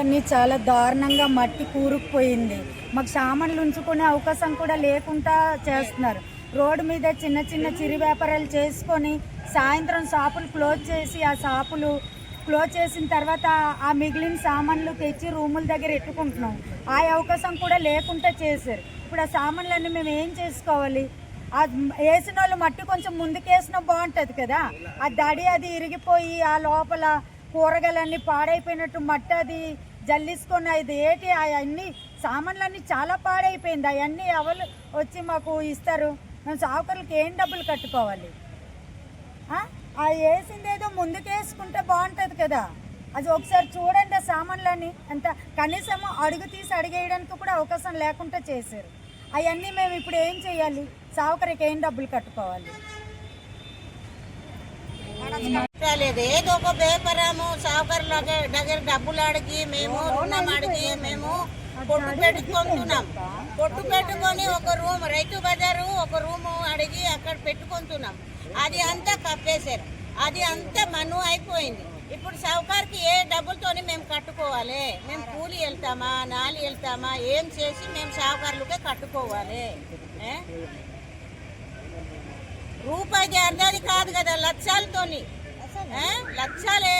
అన్నీ చాలా దారుణంగా మట్టి కూరుకుపోయింది. మాకు సామాన్లు ఉంచుకునే అవకాశం కూడా లేకుండా చేస్తున్నారు. రోడ్డు మీద చిన్న చిన్న చిరు వ్యాపారాలు చేసుకొని సాయంత్రం షాపులు క్లోజ్ చేసి ఆ షాపులు క్లోజ్ చేసిన తర్వాత ఆ మిగిలిన సామాన్లు తెచ్చి రూముల దగ్గర ఎట్టుకుంటున్నాం ఆ అవకాశం కూడా లేకుండా చేశారు. ఇప్పుడు ఆ సామాన్లన్నీ మేము ఏం చేసుకోవాలి? ఆ వేసిన వాళ్ళు మట్టి కొంచెం ముందుకేసినా బాగుంటుంది కదా. ఆ దడి అది ఇరిగిపోయి ఆ లోపల కూరగాయలన్నీ పాడైపోయినట్టు మట్టి అది జల్లిసుకొని అది ఏటి అవన్నీ సామాన్లన్నీ చాలా పాడైపోయింది. అవన్నీ ఎవరు వచ్చి మాకు ఇస్తారు? మేము సావుకర్లకి ఏం డబ్బులు కట్టుకోవాలి? ఆ? వేసిందేదో వేసింది ఏదో ముందుకేసుకుంటే బాగుంటుంది కదా. అది ఒకసారి చూడండి ఆ సామాన్లని అంత కనీసం అడుగు తీసి అడిగేయడానికి కూడా అవకాశం లేకుండా చేశారు. అవన్నీ మేము ఇప్పుడు ఏం చేయాలి? సావుకరికి ఏం డబ్బులు కట్టుకోవాలి? లేదు ఏదో ఒక వ్యాపారము సావుకారుల దగ్గర డబ్బులు అడిగి మేము రుణం అడిగి మేము పొట్టు పెట్టుకుంటున్నాం. పొట్టు పెట్టుకొని ఒక రూమ్ రైతు బజారు ఒక రూము అడిగి అక్కడ పెట్టుకుంటున్నాం. అది అంతా కప్పేశారు. అది అంతా మను అయిపోయింది. ఇప్పుడు సావుకారికి ఏ డబ్బులతోని మేము కట్టుకోవాలి? మేము కూలి వెళ్తామా నాలి వెళ్తామా? ఏం చేసి మేము సావుకారులకే కట్టుకోవాలి? రూపాయికి అర్ధాది కాదు కదా లక్షలతోని. ఆ? లక్షలే.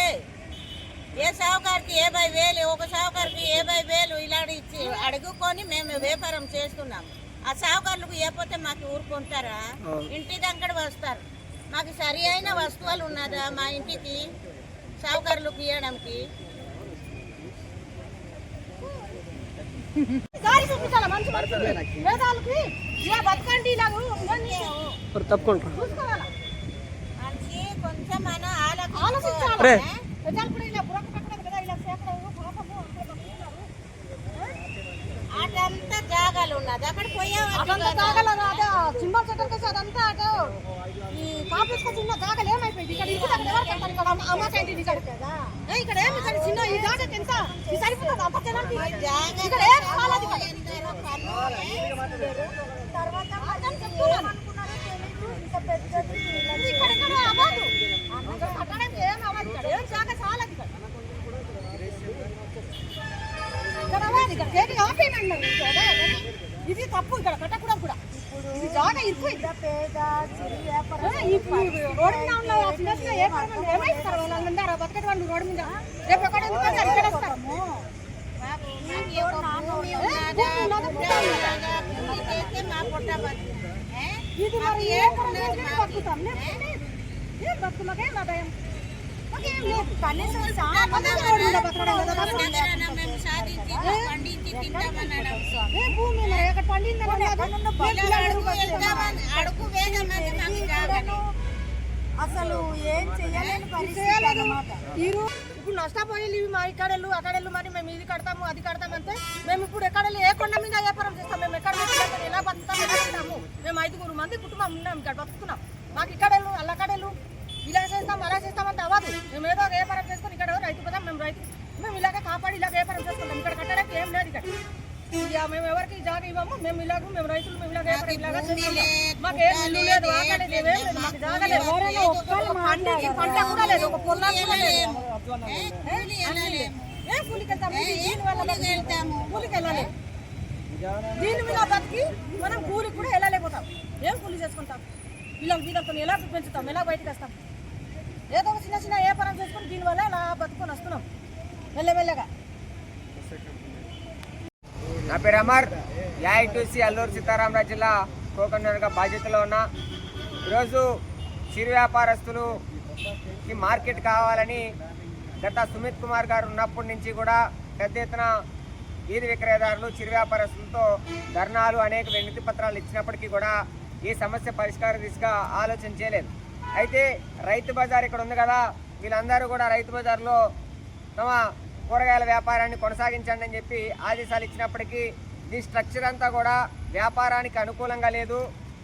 ఏ సావుకారికి యాభై వేలు ఒక సావుకారికి యాభై వేలు ఇలాంటి ఇచ్చి అడుగుకొని మేము వ్యాపారం చేస్తున్నాం ఆ సావుకారులకు ఇవ్వకపోతే మాకు ఊరుకుంటారా? ఇంటి దగ్గర వస్తారు. మాకు సరి అయిన వస్తువులు ఉన్నదా మా ఇంటికి సావుకారులకు ఇవ్వడానికి చూపించాలి మంచి పేదవాళ్ళకి ఇలా బతకండి ఇలా ఉండండి. చూసుకోవాలా? మనిషి కొంచెం మన ఆలోచించాలి? ఇలా బుర్రకు పెట్టలేదు కదా ఇలా సేకరణ పాపము జాగాలు ఉన్నది. అక్కడ పోయావా అదంతా జాగల రాదా? సినిమా చెట్టు అదంతా అటు ఈ కాంప్లెక్స్ చిన్న జాగలు ఏమైపోయింది? ఇక్కడ ఇంటి ఇక్కడ అమ్మ- ఇక్కడ కదా ఏమి ఇక్కడ చిన్న ఈ ఎంత ఇది సరిపోతుంది అంత ఇక్కడ ఏం కాలేదు తర్వాత ఇక్కడ ఇక్కడ అవ్వదు కట్టడానికి ఏం అవ్వదు ఇక్కడ ఏం చాలదు ఇక్కడ అవ్వదు ఇక్కడ ఇది తప్పు ఇక్కడ కట్టకూడదు కూడా. ఇది జాగ ఇరుకు పేద చిరియ రోడ్డు మీద ఉన్న ఏ ఏమైస్తారు వాళ్ళందరూ మీద రేపు ఎక్కడ మా? ఇది మరి ఏ బతుకుతాం మేము పండించి తింటామన్నాడు అసలు ఏం చెయ్యలేని పరిస్థితి అన్నమాట తీరు ఇప్పుడు నష్టపోయి ఇవి మా ఇక్కడెళ్ళు అక్కడెళ్ళు మరి మేము ఇది కడతాము అది కడతామంటే మేము ఇప్పుడు ఎక్కడ ఏ కొండ మీద వ్యాపారం చేస్తాం మేము ఎక్కడ ఎలా బతుకుతాము మేము ఐదుగురు మంది కుటుంబం ఉన్నాం ఇక్కడ బతుకున్నాం మాకు ఇలా చేస్తాం అలా చేస్తామంటే అవ్వదు మేము ఏదో ఒక వ్యాపారం చేసుకొని ఇక్కడ రైతు కదా మేము రైతు మేము ఇలాగే కాపాడి ఇలాగ వ్యాపారం చేసుకుంటాం ఇక్కడ కట్టడానికి ఏం లేదు ఇక్కడ ఇక మేము ఎవరికి జాగ ఇవ్వము మేము ఇలాగ మేము రైతులు మేము ఇలాగ వ్యాపారం ఇలాగ చేసుకుంటాం మాకు ఏం ఇల్లు లేదు ఆకలి లేదు ఏం లేదు మాకు జాగ లేదు పంటకి పంట కూడా లేదు ఒక పొలం కూడా లేదు కూలి వెళ్ళలేము ఏ కూలికి వెళ్తాము దీని వల్ల కూలికి వెళ్తాము కూలికి వెళ్ళాలి దీని మీద బతికి మనం కూలికి కూడా వెళ్ళలేకపోతాం ఏం కూలి చేసుకుంటాం వీళ్ళకి వీళ్ళతో ఎలా పెంచుతాం ఎలా బయటకు వస్తాం ఏదో ఒక చిన్న చిన్న వ్యాపారం చేసుకుని దీనివల్ల ఇలా బతుకొని వస్తున్నాం. మెల్లమెల్లగా. నా పేరు అమర్. ఏఐటీసీ అల్లూరు సీతారామరాజు జిల్లా కోకన్నరగా బాధ్యతలో ఉన్నా. ఈరోజు చిరు వ్యాపారస్తులుకి మార్కెట్ కావాలని గత సుమిత్ కుమార్ గారు ఉన్నప్పటి నుంచి కూడా పెద్ద ఎత్తున వీధి విక్రయదారులు చిరు వ్యాపారస్తులతో ధర్నాలు అనేక వినతి పత్రాలు ఇచ్చినప్పటికీ కూడా ఈ సమస్య పరిష్కార దిశగా ఆలోచన చేయలేదు. అయితే రైతు బజార్ ఇక్కడ ఉంది కదా వీళ్ళందరూ కూడా రైతు బజార్లో తమ కూరగాయల వ్యాపారాన్ని కొనసాగించండి అని చెప్పి ఆదేశాలు ఇచ్చినప్పటికీ ఈ స్ట్రక్చర్ అంతా కూడా వ్యాపారానికి అనుకూలంగా లేదు.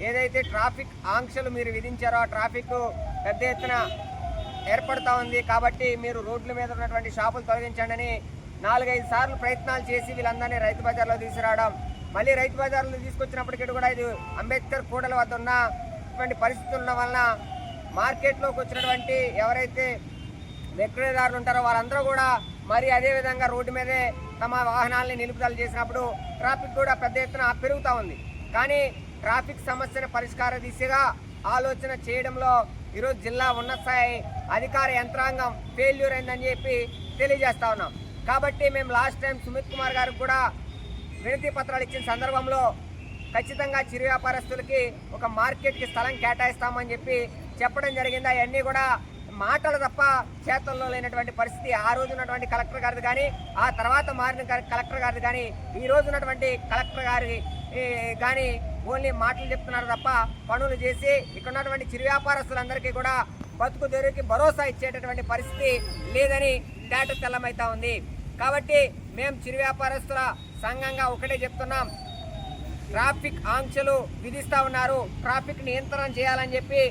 ఏదైతే ట్రాఫిక్ ఆంక్షలు మీరు విధించారో ఆ ట్రాఫిక్ పెద్ద ఎత్తున ఏర్పడుతూ ఉంది. కాబట్టి మీరు రోడ్ల మీద ఉన్నటువంటి షాపులు తొలగించండి అని నాలుగైదు సార్లు ప్రయత్నాలు చేసి వీళ్ళందరినీ రైతు బజార్లో తీసుకురావడం. మళ్ళీ రైతు బజార్లో తీసుకొచ్చినప్పటికీ కూడా ఇది అంబేద్కర్ కూడల వద్ద ఉన్నటువంటి పరిస్థితులు ఉన్న వలన మార్కెట్లోకి వచ్చినటువంటి ఎవరైతే విక్రయదారులు ఉంటారో వారందరూ కూడా మరి అదేవిధంగా రోడ్డు మీదే తమ వాహనాలని నిలుపుదల చేసినప్పుడు ట్రాఫిక్ కూడా పెద్ద ఎత్తున పెరుగుతూ ఉంది. కానీ ట్రాఫిక్ సమస్యను పరిష్కార దిశగా ఆలోచన చేయడంలో ఈరోజు జిల్లా ఉన్నత స్థాయి అధికార యంత్రాంగం ఫెయిల్యూర్ అయిందని చెప్పి తెలియజేస్తా ఉన్నాం. కాబట్టి మేము లాస్ట్ టైం సుమిత్ కుమార్ గారికి కూడా వినతి పత్రాలు ఇచ్చిన సందర్భంలో ఖచ్చితంగా చిరు వ్యాపారస్తులకి ఒక మార్కెట్కి స్థలం కేటాయిస్తామని చెప్పి చెప్పడం జరిగింది. అవన్నీ కూడా మాటలు తప్ప చేతుల్లో లేనటువంటి పరిస్థితి. ఆ రోజు ఉన్నటువంటి కలెక్టర్ గారిది కానీ ఆ తర్వాత మారిన కలెక్టర్ గారిది కానీ ఈ రోజు ఉన్నటువంటి కలెక్టర్ గారి కానీ ఓన్లీ మాటలు చెప్తున్నారు తప్ప పనులు చేసి ఇక్కడ ఉన్నటువంటి చిరు వ్యాపారస్తులందరికీ కూడా బతుకు దొరికి భరోసా ఇచ్చేటటువంటి పరిస్థితి లేదని తేట తెల్లమైతా ఉంది. కాబట్టి మేము చిరు వ్యాపారస్తుల సంఘంగా ఒకటే చెప్తున్నాం. ట్రాఫిక్ ఆంక్షలు విధిస్తూ ఉన్నారు. ట్రాఫిక్ నియంత్రణ చేయాలని చెప్పి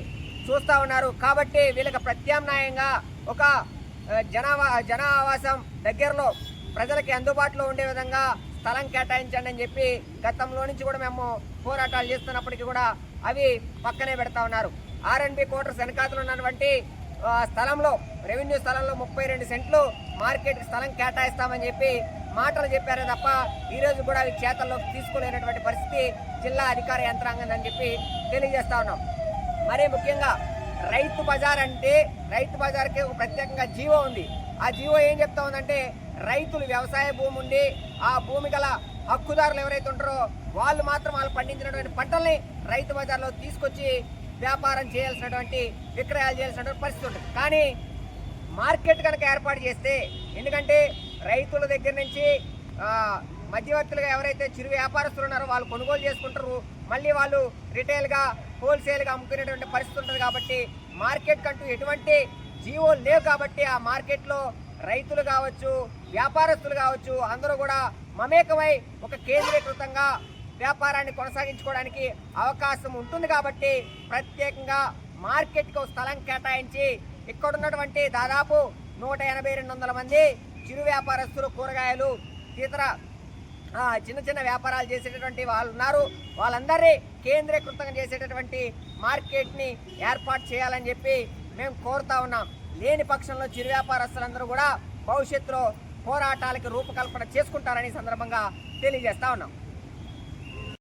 చూస్తా ఉన్నారు. కాబట్టి వీళ్ళకి ప్రత్యామ్నాయంగా ఒక ఆ, జనావా జనావాసం దగ్గరలో ప్రజలకి అందుబాటులో ఉండే విధంగా స్థలం కేటాయించండి అని చెప్పి గతంలో నుంచి కూడా మేము పోరాటాలు చేస్తున్నప్పటికీ కూడా అవి పక్కనే పెడతా ఉన్నారు. ఆర్ఎన్బి క్వార్టర్స్ వెనకాతలు ఉన్నటువంటి ఆ, స్థలంలో రెవెన్యూ స్థలంలో ముప్పై రెండు సెంట్లు మార్కెట్ స్థలం కేటాయిస్తామని చెప్పి మాటలు చెప్పారే తప్ప ఈరోజు కూడా అవి చేతల్లోకి తీసుకోలేనటువంటి పరిస్థితి జిల్లా అధికార యంత్రాంగం అని చెప్పి తెలియజేస్తా ఉన్నాం. మరీ ముఖ్యంగా రైతు బజార్ అంటే రైతు బజార్కి ఒక ప్రత్యేకంగా జీవో ఉంది. ఆ జీవో ఏం చెప్తా ఉందంటే రైతులు వ్యవసాయ భూమి ఉండి ఆ భూమి గల హక్కుదారులు ఎవరైతే ఉంటారో వాళ్ళు మాత్రం వాళ్ళు పండించినటువంటి పంటల్ని రైతు బజార్లో తీసుకొచ్చి వ్యాపారం చేయాల్సినటువంటి విక్రయాలు చేయాల్సినటువంటి పరిస్థితి ఉంటుంది. కానీ మార్కెట్ కనుక ఏర్పాటు చేస్తే ఎందుకంటే రైతుల దగ్గర నుంచి మధ్యవర్తులుగా ఎవరైతే చిరు వ్యాపారస్తులు ఉన్నారో వాళ్ళు కొనుగోలు చేసుకుంటారు మళ్ళీ వాళ్ళు రిటైల్గా హోల్సేల్గా అమ్ముకునేటువంటి పరిస్థితి ఉంటుంది కాబట్టి మార్కెట్ కంటూ ఎటువంటి జీవో లేవు కాబట్టి ఆ మార్కెట్లో రైతులు కావచ్చు వ్యాపారస్తులు కావచ్చు అందరూ కూడా మమేకమై ఒక కేంద్రీకృతంగా వ్యాపారాన్ని కొనసాగించుకోవడానికి అవకాశం ఉంటుంది కాబట్టి ప్రత్యేకంగా మార్కెట్కి స్థలం కేటాయించి ఇక్కడ ఉన్నటువంటి దాదాపు నూట ఎనభై రెండు వందల మంది చిరు వ్యాపారస్తులు కూరగాయలు ఇతర చిన్న చిన్న వ్యాపారాలు చేసేటటువంటి వాళ్ళు ఉన్నారు. వాళ్ళందరినీ కేంద్రీకృతంగా చేసేటటువంటి మార్కెట్ని ఏర్పాటు చేయాలని చెప్పి మేము కోరుతా ఉన్నాం. లేని పక్షంలో చిరు వ్యాపారస్తులందరూ కూడా భవిష్యత్తులో పోరాటాలకి రూపకల్పన చేసుకుంటారని సందర్భంగా తెలియజేస్తా ఉన్నాం.